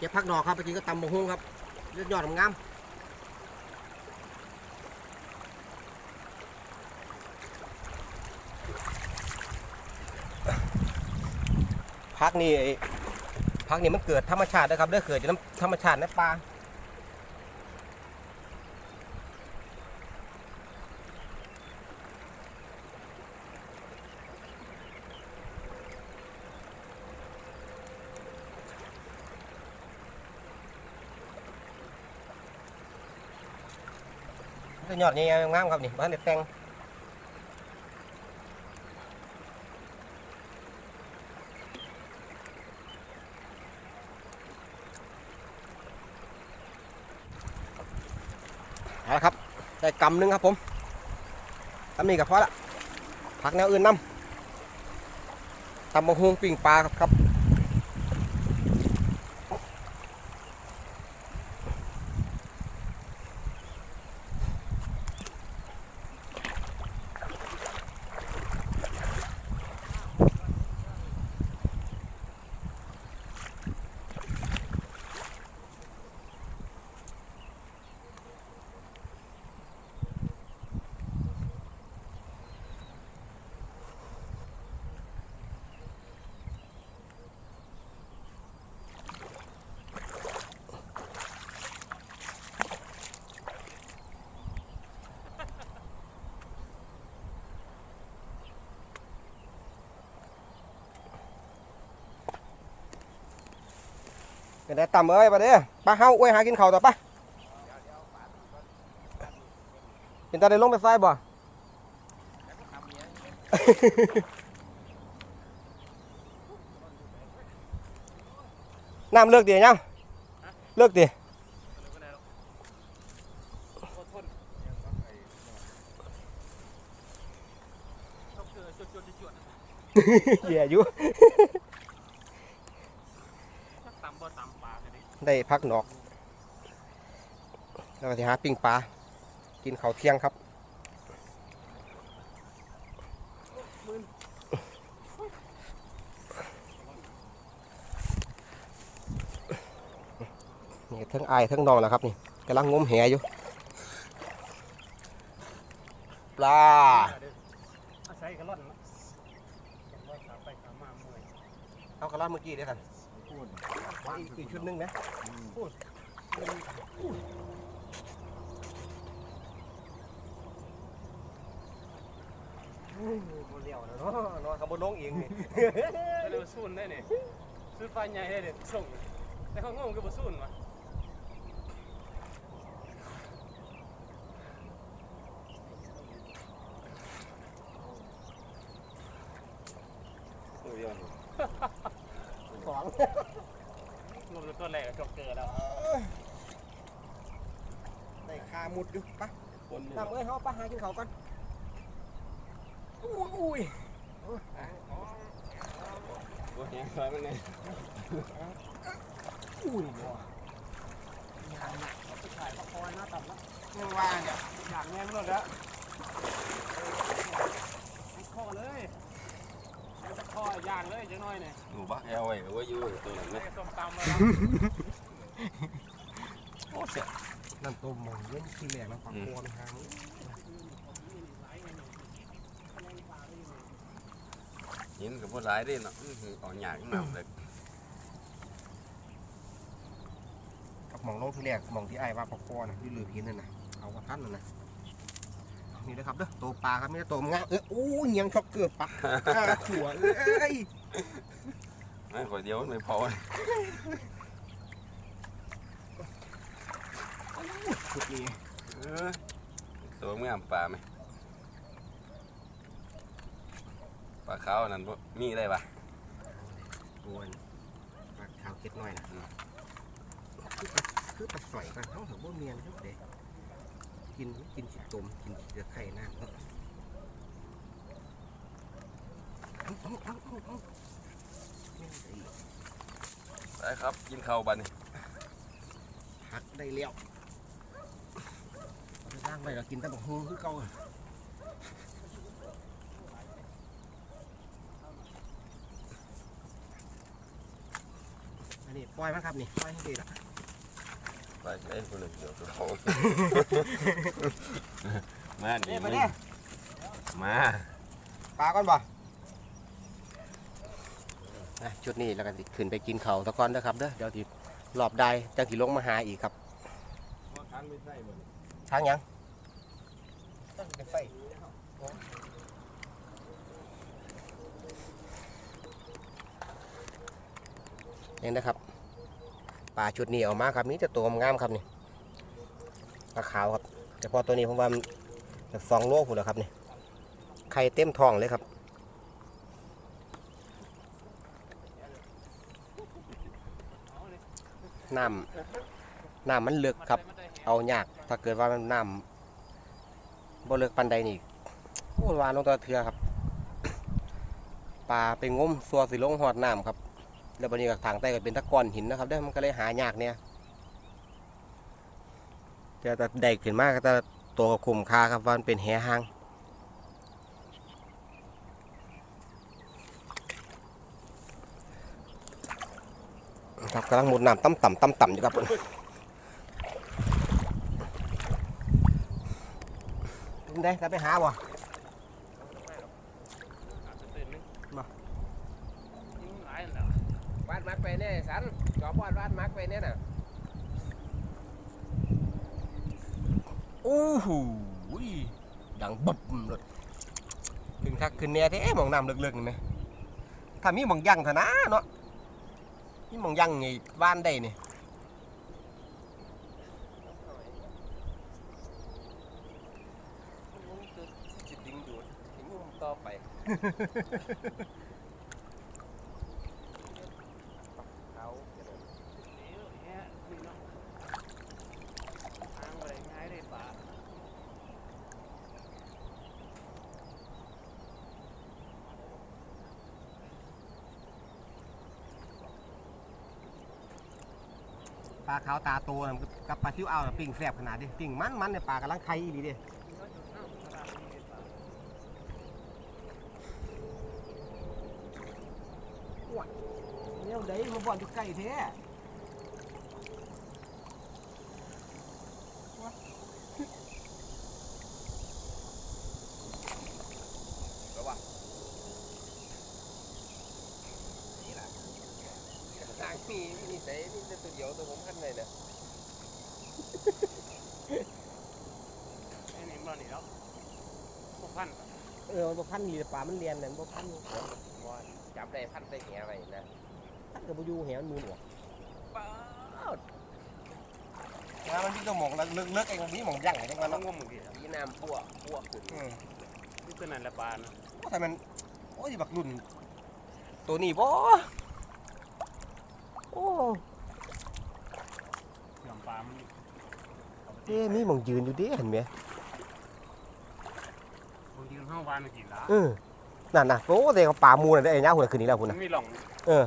เก็บผักดอกครับไปกินก็ตำบงฮุ้งครับยอดยอดงามพักนี้พักนี่มันเกิดธรรมชาตินะครับเด้อเกิดจากธรรมชาติในป่า ยอดใหญ่ๆงามครับนี่บ้านเด็ดแตงเอาละครับได้กำหนึงครับผมกำนี้กับพอละผักแนวอื่นน้ำตำบักฮวงปิ่งปลาครับ ครับเป็นได้ต่ำเอ้ยปะเด้ปลาเฮาอ้วยหากิ ได้พักนอก แล้วก็สิหาปิ้งปลา กินข้าวเที่ยงครับนี่ทั้งอายทั้งนองนะครับนี่กำลังงมแหอยู่ ปลาอาศัยกระล่อนว่าขาไปขามาเมื่อยเอากระลาเมื่อกี้เด้อกัน อีกอีกชุดหนึงนะโมเลี้ยวนะเนาะนอนขบวนลงเองนี่ก็เลยสู้ได้เนี่ยซื้อปลาใหญ่ได้เด็ดส่งแต่เขางงกับ่สู้วะ สอง งมตัวแรกก็จบเกิดแล้ว ได้คาหมุดอยู่ปะตามเอ้ย เขาปะหากินเขาวก่อนอุ้ยบ่ยังซอยมันเลยอุ้ยบ่ยางหนักเขาไปขายปลาคอยหน้าต่ำแล้วยังว่าเนี่ยอยางแม่มันหมดแล้วข้อเลยจะข้อย่างเลยจังน้อยเนี่ยหนูบักแอลไว้ว่าอยู่ตัวนั้นไหมไม่ส้มตำเลยโอ้เสียนั่นตัวมองเล่นที่แรกแล้วปลาคอนหาง ห็นกับพวกร้ายได้เนาะอื้อหือเออกหยากนำเลยกับมองลงที่แรกมองที่ไอ้ายว่าปลาคอนะที่ลืมพินนั่นนะเอากระทันนั่นนะนี่นะครับเด้อตัวปลาครับไม่ใช่ตัวมันงะเออโอ้ยยังช็อกเกือบปลาอ่าขัวเอ้ยไม่ขอเดียวไม่พอเลยชุดนี้เออตัวงามปลาไหม ปลาขาวนั่นบ่มีได้ปะตัวนี้ปลาขาวเก็ดน้อยนะคือปลาคือปลาสอยกันเขาถือว่าเมียนครับเด็กกินกินสิตมกินสิไข่น้ำเนาะเอาเอาเอาเอาเอาแม่งได้ไปครับกินข้าวบัดนี้หักได้แล้วเอาไปสร้างไปก็กินแต่บักฮูคือเก่าอะ อันนี้ ปล่อยมันครับนี่ปล่อยให้ดีละไปเล่นคนหนึ่งเดี๋ยวเขามาดีนี่มึมางเนี่ยมาปลาก่อนบ่นะชุดนี้แล้วกันสิขึ้นไปกินเขาวตะกอนเด้อครับเด้อเดี๋ยวทีรอบใดจังสิลงมาหาอีกครับว่าคันไม่ใช่บ่ทางหยังตั้งเป็นไฟนี่นะครับ ปลาชุดนี้ออกมาครับนี่จะตัวงามครับนี่ปลาขาวครับ แต่พอตัวนี้ผมว่ามันสองโลพุ่นแล้วครับนี่ไข่เต็มท้องเลยครับน้ำน้ำมันลึกครับ เอายากถ้าเกิดว่ามันน้ำบ่เลิกปันใดนี่โอ้วานลงตัวเทือครับ ปลาไปงมซัวสิลงหอดน้ำครับ แล้วบันนี้กับทางใต้ก็เป็นตะกอนหินนะครับเด้มันก็เลยหายากเนี่ยแต่แต่ได้ขึ้นมากก็จะตัวกับคุมค่าครับว่ามันเป็นแหหางครับกำลังมุดน้ำต่ำต่ำต่ำต่ำอยู่ครับเป็นไงจะไปหาบ่ อาจจะตื่นนึง มา ยิงหลายนั่นแหละ วาดมัก ไปเนี่ยสันจอบวาดวาดมักไปเนี่ยน่ะโอ้โหดังบึบเลยขึ้นคักขึ้นเนี่ยแท้มองน้ำลึกๆนี่ไหมถ้ามีมองยั่งเถอะนะเนาะมีมองยั่งไงบ้านได้นี่ต่อไป เอา เดี๋ยวแฮะนี่เนาะทางไปง่ายเลยป่า ปลา ขาวตาโตน่ะกับปลาซิวเอาวน่ะปิ้งแซ่บขนาดนี้ปิ้งมันมันในยปลากำลังไข่อีหลีเด้เนี่ยเด้มาบ่อนอยู่ใกล้แท้แล้ววะนี่ล่ะทางมีนี่ใส่นี่แต่ตัวเดียวตัวผมคันเลยเนี่ย ไอ้นี่บ่นี่แล้วพวกพัน เออบ่พันนี่ปลามันเรียนเนี่ยบ่พันบ่จับได้พันใส่แหไว้นะพันกับบ่อยู่แหมันมือหนวกป้าดงานมันมีตัวหมองลึกๆไอ้มันมีหมองยั่งจังมัว่านต้อเนาะงงมกี่มีน้ำพัวพัวขึ้นอืมนี่ตัวนั้นละปานะโอ้แต่มันโอ้ยบักรุ่น ตัวนี้บ่โอ้หย่อมปลามันเด้มีหมองยืนอยู่ด้เห็นไหม ห้าวานมันละเออนั่นน่ะโอ้แต่ปลามูน่ะได้ไอ้ย่าหุ่นขึ้นนี่แล้วหุ่นมัน่ะนมีหล่องเออ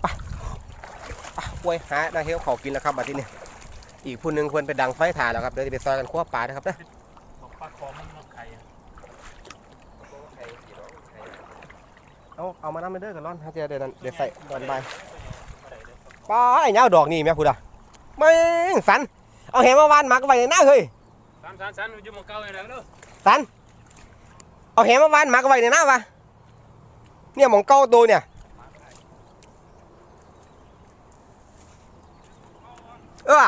ไปไปกล้วยหาได้เฮลเขากินแล้วครับบัดนี้เนี่ยอีกผู้หนึงควรไปดังไฟถ่านแล้วครับเดี๋ยวจะไปซอยกันคั่วปลานะครับเด้อบอกปลาคอมันมาไข่อะเอาเอามาน้ำไปเด้อกันร้อนฮะเจ้าเดี๋ยวนั้นเดี๋ยวใส่ตอนบ่ายปลาไอ้เงาดอกนี่แม่พูดอะไม่งสัน เอาแหมาวานหมักไว้ในหน้าเฮ้ยสามสามสามอยู่หมองเก่าอย่างไรเด้อสันเอาแหมาวานหมักไว้ในหน้าวะเนี่ยหมองเก้าตัวเนี่ยเออ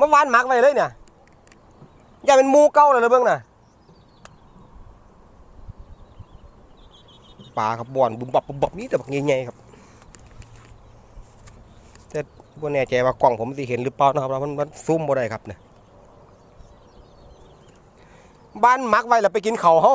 มาวานหมักไว้เลยเนี่ยอย่าเป็นหมูเก้าเลยนะเบิ้งน่ะปลาครับบ่อนบุมบับบุมบับนี่แต่บักใหญ่ๆครับแต่ บ่แน่ใจว่ากล้องผมสิเห็นหรือเปล่านะครับว่ามันมันซูมบ่ได้ครับเนี่ยบ้านมักไว้แล้วไปกินเขาเฮา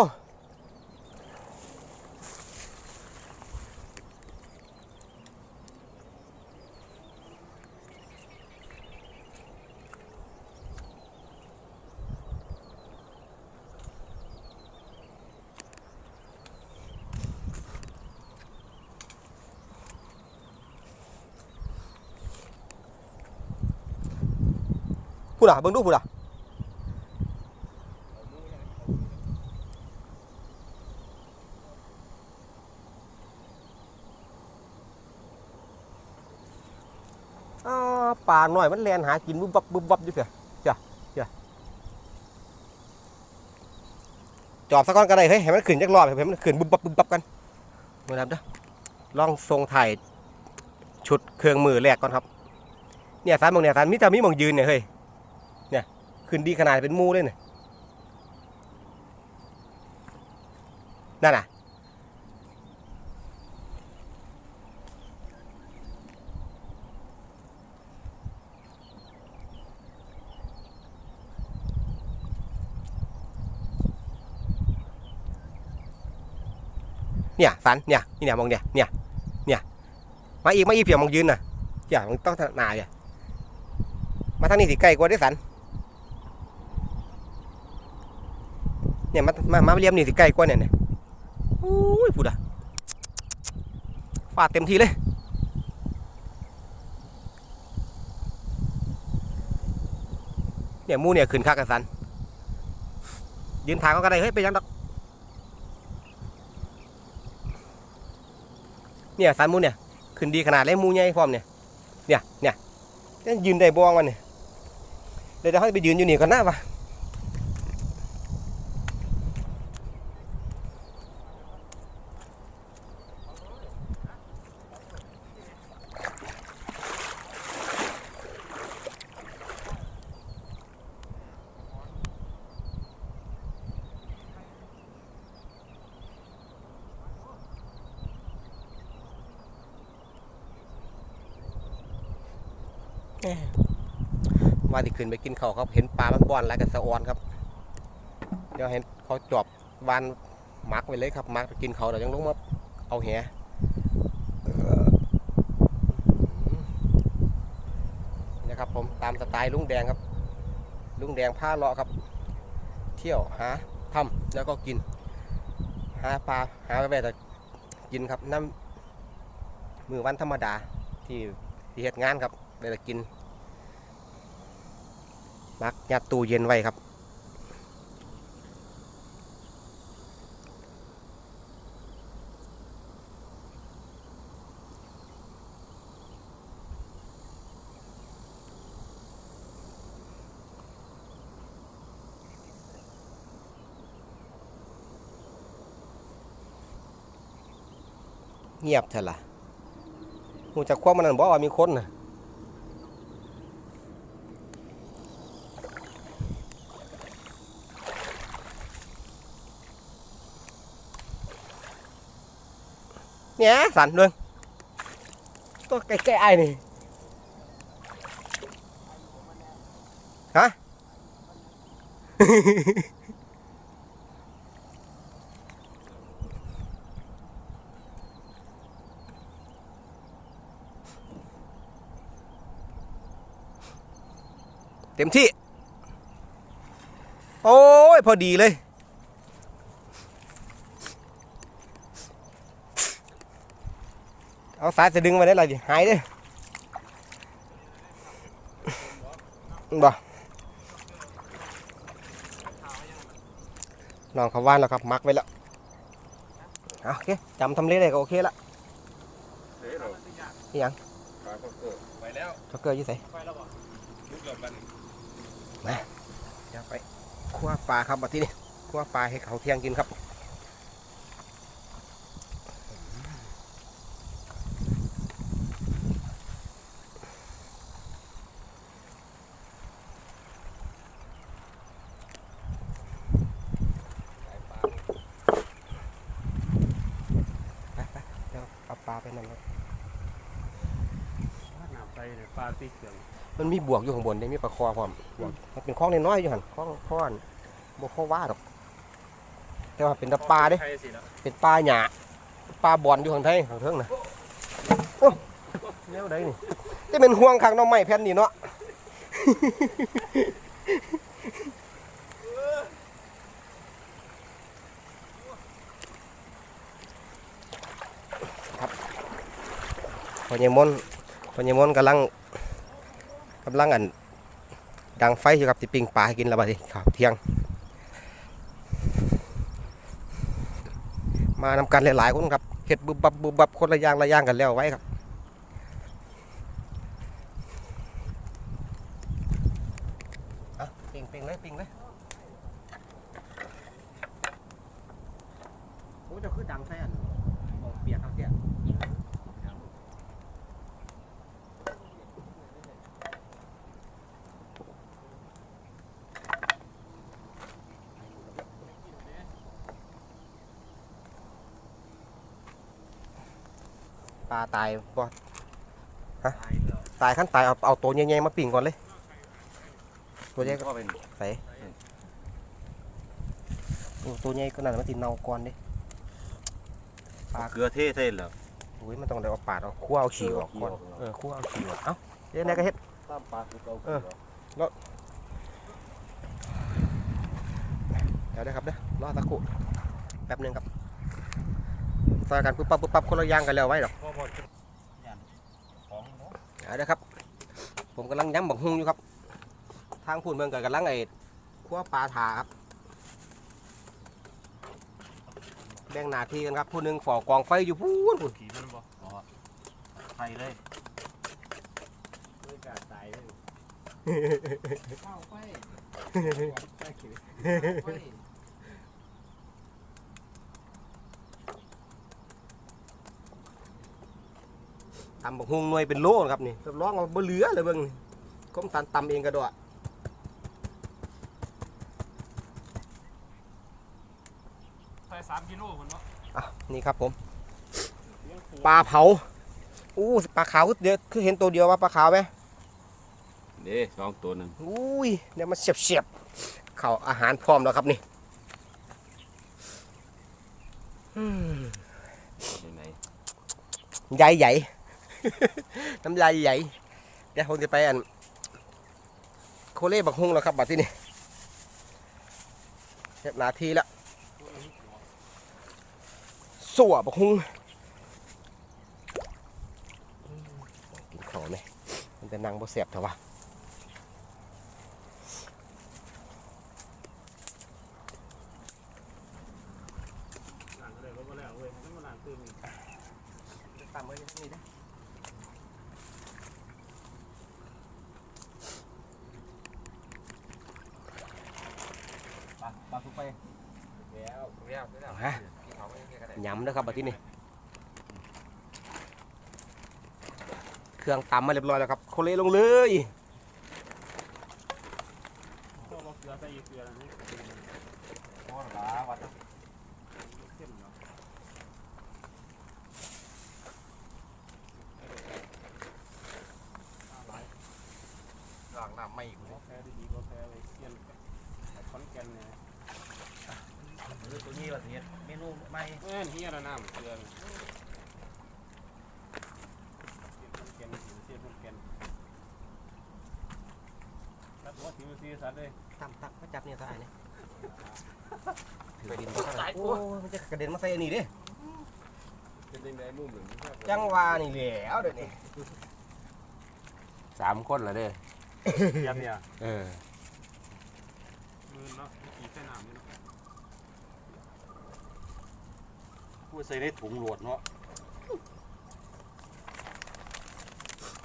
ผู้ด่าเบิ้งดูผูดาปลาหน่อยมันแลนหากินบุบบับบุบบับอยู่เถอะจ้ะจ้ะจอบสักก้อนกันได้เฮ้ยเห็นมันขึ้นจักรอบเห็นมันขึ้นบุบบับบุบบับกันนะครับจ้ะลองทรงถ่ายชุดเครื่องมือแรกก่อนครับ เนี่ยสารบางเนี่ยสารมิจฉามิมองยืนเนี่ยเฮ้ย ขึ้นดีขนาดเป็นมูเลยเนี่ยนั่นน่ะเนี่ยสันเนี่ยนี่เนี่ยมองเนี่ยเนี่ยเนี่ยมาอีกมาอีกเพียงมองยืนน่ะอย่ามึงต้องหนาอย่ามาทางนี้สิใกล้กว่าได้สัน เนี่ยมามามาเรียมนี่สิใกล้กว่าเนี่ยเนี่ยอุ้ยพูดอะฟาดเต็มทีเลยเนี่ยมูเนี่ยขึ้นคักกันสันยืนทางก็ได้เฮ้ยไปยังดอกเนี่ยสารมูเนี่ยขึ้นดีขนาดเลยมูใหญ่พร้อมเนี่ยเนี่ยเนี่ยยืนได้บ้องมันเนี่ยเดี๋ยวจะให้ไปยืนอยู่นี่ก่อนหน้าปะว่าที่ขึ้นไปกิน เขาครับเห็นปลามันบอนแล้วก็สะออนครับ เดี๋ยวเห็นเขาจอบวานมักไว้เลยครับมักกินเขาวเดี๋ยวยังลงมาเอาแหนะครับผมตามสไตล์ลุงแดงครับ ลุงแดงผ้าเลาะครับ เที่ยวหาทำแล้วก็กิน หาปลาหาไปแต่กินครับน้ำมือวันธรรมดาที่ที่เหตุงานครับไปแต่กิน มักยัดตู้เย็นไว้ครับเงียบเถอะล่ะหูจะคว้ามันนั่นบอกว่ามีคนนะ เนี่ยสันด้วยตัวใกล้ๆไอ้นี่ฮะเต็มที่ โอ้ย พอดีเลย เอาสายจะดึงมาได้ไรดิหายเด้บ่น้องเขาว่านแล้วครับมักไว้แล้วเอาโอเคจำทำเลได้ก็โอเคละเฮ้ยเรานี่ยังปลาก็เกิดไปแล้วช็อกเกอร์อยี่ใส่ไปแล้วบ่ลุกแล้วมันเดี๋ยวไปคั่วปลาครับมาที่นี่คั่วปลาให้เขาเที่ยงกินครับ ไปไปเดี๋ยวเอาปลาไปนั่นครับ น้ำไปเนี่ยปลาตีเขียง มีบวกอยู่ข้างบนเนี่ยมีปลาคอพร้อมบวกมันเป็นคลองน้อยๆอยู่หันคลองคลอนบวกข้อว่าดอก แต่ว่าเป็นตะปลาเด้ เป็นปลาหยาปลาบอลอยู่ข้างไทยข้างเทิงนะโอ้เลี้ยได้นี่จะเป็นห่วงข้างน้องไม้แผ่นนี่เนาะครับพอเยมนพอเยมนกำลัง กำลังอันดังไฟอยู่ครับติปิงปลาให้กินและบาดนี้ครับเที่ยง มานำกันหลายๆคนครับเห็ดบุบบับบุบบับคนละย่างละย่างกันแล้วไว้ครับ อ้จะคือดังแท้อันมองเปียกครับเนี่ยป ลาตายบ่ฮะตายขั้นตายเอาเอาตัวใหญ่ๆมาปิ่งก่อนเลย ตัวใหญ่ก็ก็เป็นใส่โอ้ตัวใหญ่ก็นั่นมันติเนาก่อนดิปลาเกลือเทศเท่เหรออุ้ยมันต้องได้เอาปาดเอาคั่วเอาขี้ออกก่อนเออคั่วเอาขี้ออกเอ้าเดี๋ยวไหนก็เฮ็ด ตามปลาคือเก่าเออ เดี๋ยวได้ครับเด้อรอสักครู่แป๊บหนึงครับซอยกันปุ๊บปั๊บปุ๊บปั๊บคนละอย่างกันแล้วไว้ดอกพอพอของ เนาะเอาเด้อครับ ผมกำลังย้ำบักฮุงอยู่ครับ ทางพูนเมืองกันกำลังไอ้คั่วปลาถาครับ แบ่งหน้าที่กันครับ ผู้หนึงฝ่อกองไฟอยู่พูนพูนขี่มันบ่ไทยเลยไม่กล้าตายเลยเข้าไปไป ตำบักฮุงหน่วยเป็นโลนะครับนี่รับรองว่าบ่เหลือเลยเบิ่งนี่ก้มตันตำเองก็ดอกใส่สามกิโลคนเนาะอะนี่ครับผมเลี้ยงปูปลาเผาอู้ปลาขาวคือเดียวคือเห็นตัวเดียวว่าปลาขาวไหมเด้สองตัวหนึ่งอุ้ยเดี๋ยวมันเสียบเสียบๆเข้าอาหารพร้อมแล้วครับนี่อืมตัวไหนใหญ่ใหญ่ น้ำลายใหญ่เดี๋ยวผมจะไปอัน โคเล่บักฮุงแล้วครับบัดที่นี่เรียบนาทีแล้วสัวบักฮุงอืมกินข้าวไหมมันจะนั่งบ่เสียบเถอะวะ หลังเลยก็มาแล้วเว้ยไม่มาหลังตื่น ตามไว้นี่นะปลาปลาทุกไป แล้วแล้วแล้ว ฮะ ยำนะครับบัดที่นี่เครื่องตำมาเรียบร้อยแล้วครับโคเลลงเลย ต้องเอาเกลือใส่อีกเกลือนะนี่ พอละวัด เข้มเนาะ ล้างน้ำไม่อีก กาแฟดีๆกาแฟเลยเยี่ยนคอนแกนเนี่ย ตัวนี้ว่าเฮ็ดเมนูใหม่ เอ้ยเฮียละน้ำเกลือเลยเทียนคอนแกนเทียนคอนแกนแล้วหัวถิวซีสัตว์เลย ตำตักมาจับเนี่ยสายเนี่ยถือดินมาใส่โอ้ยมันจะกระเด็นมาใส่อันนี้ดิ เป็นยังไงมุมหนึ่ง จังหวานี่แหล้วเดี๋ยวนี้สามคนละเด้เทียนเนี่ยเออมือเนาะขี่ใส่น้ำนี่เนาะพูดใส่ในถุงโหลดเนาะ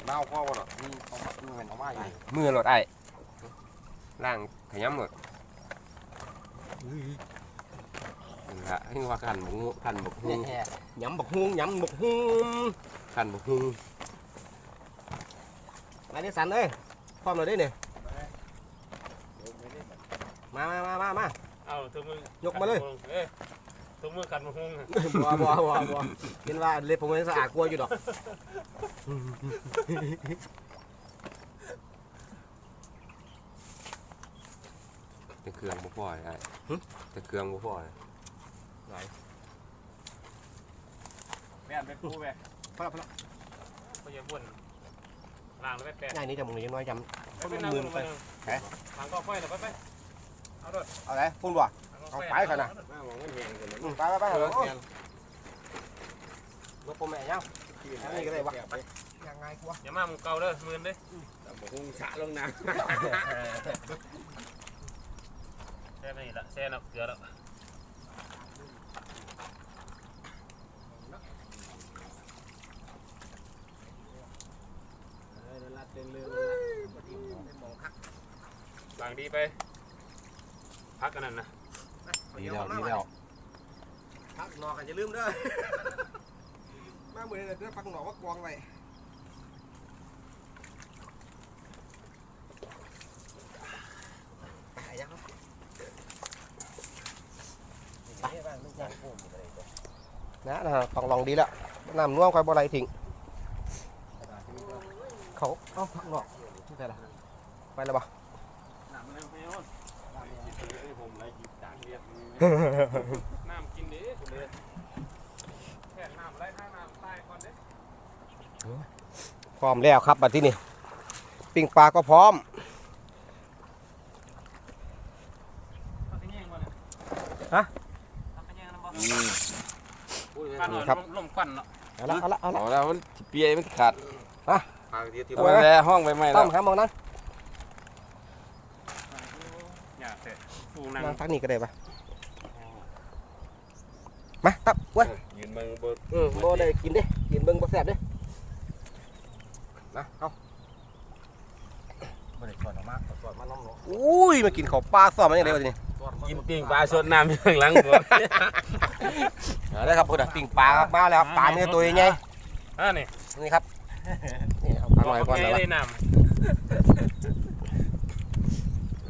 เน่าพ่อวะเนาะนี่เอามานี่เป็นเอามาอยู่มือหลดไอ้ล่างขยำหมดนี่ ละที่ว่าขันบุกขันบุกฮุงยำบักฮุงยำบักฮุงขันบุกฮุงมาเนี่ยสันเอ้ยพร้อมเลยดิเนี่ยมามามามามาเอาถุงมือยกมาเลยเอ้ยถุงมือขันมาหุงบัวบัวบัวบัวเห็นว่าเล็บผมยังสะอาดกลัวาอยู่ดอกแต่เครื่องบ่พอไอ้แต่เครื่องบ่พอ แม่นไปคู่แม่พอแล้วพอแล้วไปอย่าบ่นล้างแล้วไปแปะง่ายนี้จะมึงยังน้อยจำไปไปนั่งลงไปทางก็ค่อยแล้วไปไปเอาด้วยเอาไรพุ่นบ่เอาไปก่อนนะมามองมันแหงกันอืมไปไปไปเอาโอ้ยรถผมแม่ยังอันนี้ก็ได้วะยังไงกูวะอย่ามามึงเก่าเด้อหมื่นเด้บุกฮุงชะลงน้แช่ไปนี่ละแช่น้ำเกลือแล้ว หลังดีไป พักกันนั่นนะำดีแล้วดีแล้วพักกหนอกกันอย่าลืมเด้อมาเหมือนเด้อปักหนอกว่ากวางไว้ตายยังครับนะนะฮะต้องลองดีแล้วน้ำน่วมคอยบ่ไหลทิ้งเขาเอ้าพักหนอกที่ไหนล่ะไปแล้วบ่ น้ำอะไรไม่เอาผมไรกินจางเรียบ น้ำกินดิผมเลยแค่น้ำไรท่าน้ำตายก่อนเด้พร้อมแล้วครับบัดที่นี่ปิ้งปลาก็พร้อมพักกันแย่งวะเนี่ยฮะพักกันแย่งนะบ่อืมควันหน่อยครับลมควันเนาะเอาละเอาละเอาละเอาแล้วมันสิเปียมันขาดฮะทางที่ที่เอาไว้แล้วห้องไปไหมต้แล้อวมครับมองนั้นอย่าเสร็จฟูนั่งนั่งทักนี่ก็ได้ปะมาตับ เว้ยยืนเบิ่งบ่อืมบ่ได้กินเด้กินเบิ่งบ่แซ่บเด้นะเอาบ่ได้สอนออกมาสอนมาน้องๆอุ้ยมากินข้าวปลาซ้อมมันยังไงวะทีนี้กินปิ้งปลาสดน้ำอยู่ข้างหลังบ่เอาได้ครับพุ่นน่ะปิ้งปลาครับมาแล้วปลาเนื้อตัวใหญ่อ่านี่ๆนี่ครับนี่เอาปลาหน่อยก่อนเลแล้วยวะเลยน้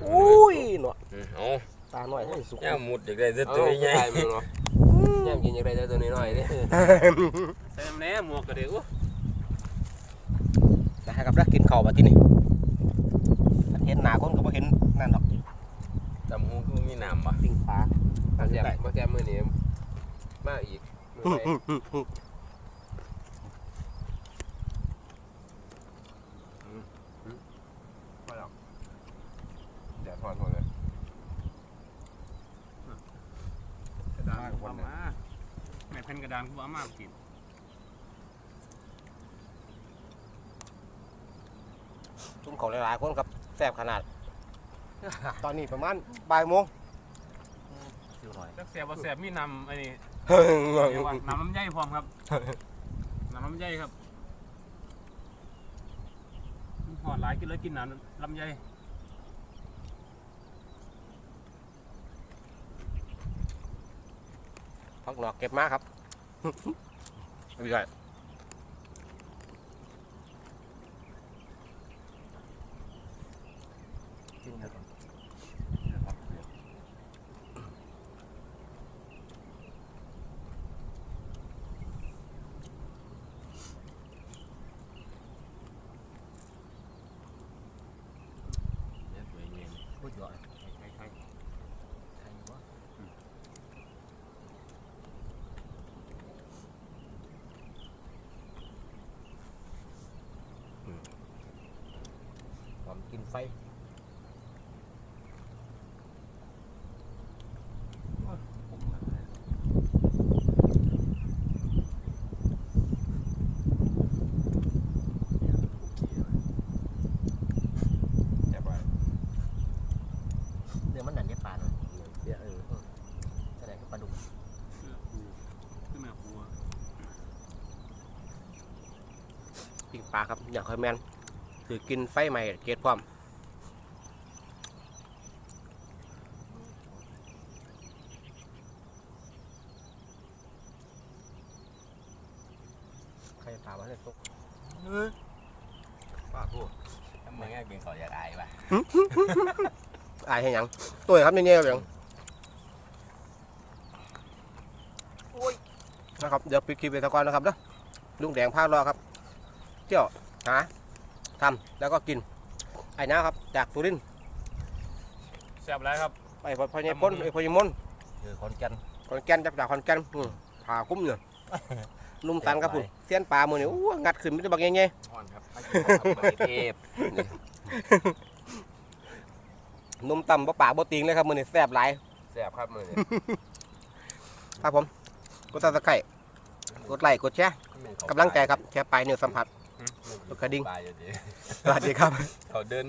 อุ้ยเนาะอืมเอาปลาหน่อยให้สุกย่างหมุดอยากได้แต่ตัวใหญ่ ย่ำกินยังไงได้ตัวน้อยๆนี่ำใส่น้ำแหน่หมวกก็เดี๋ยวนะครับแล้วกินข้าวมาที่นี่เห็นหนาคนก็บ่เห็นนั่นดอกตำหูก็มีน้ำบ่ปิ้งปลามาแจมมาแจมมือนี้มาอีกมือไหนเดี๋ยวถอนถอนเลย กระ ดานกูเอามาแม่เพ่นกระดานกูเอามากินชุ่มของหลายๆคนครับแซ่บขนาด ตอนนี้ประมาณบ่ายโมงจักเสียบ่เสียบมีน้ำไอ้นี่เฮ้ยเรียกว่าน้ำลำไยพร้อมครับน้ำลำไยครับหอดหลายกินเลยกินน้ำลำไย พักหนอกเก็บมาครับไม่ใช่พูดหยอดใช่ใช่ใช่วะตอนกิน ไฟเดี๋ยมันหนันเย็บปลาหน่อยเดี๋ยวเออแสดงกับปลาดุกเสื้อปูขึ้นมาปูอะปิ้งปลาครับ อย่างคอยแมนถือกินไฟใหม่เกตพร้อมใครปลามาให้ตก ป้าพูดทำไมง่ายเป็นเขาอยากอายว่ะอายให้หยังตัวครับเนี่ยๆอย่างนะครับเดี๋ยวปิดคลิปไปตะกอนนะครับเด้อลุงแดงพารอครับ เที่ยวหาทำแล้วก็กิน ไอ้นะครับ จากสุรินทร์แซ่บไรครับไปพอพอใหญ่ป้นไอ้พอใหญ่มนเออขอนแก่นขอนแก่นจับจากขอนแก่นอืมผ่าคุ้มเนี่ย นุ่มตันครับผมเสี้ยนปลามือนี่อู้งัดขึ้นไม่ได้บักเงี้ยอ่อนครับเทพๆนุ่มต่ำบ่ปากบ่ติงเลยครับมือนี่แซ่บหลายแสบครับมือนี้ครับผมกดติดตามกดไลค์กดแชร์กำลังใจครับแชร์ไปเนื้อสัมผัสกระดิ่งปลาอยู่ดีสวัสดีครับเขาเดิน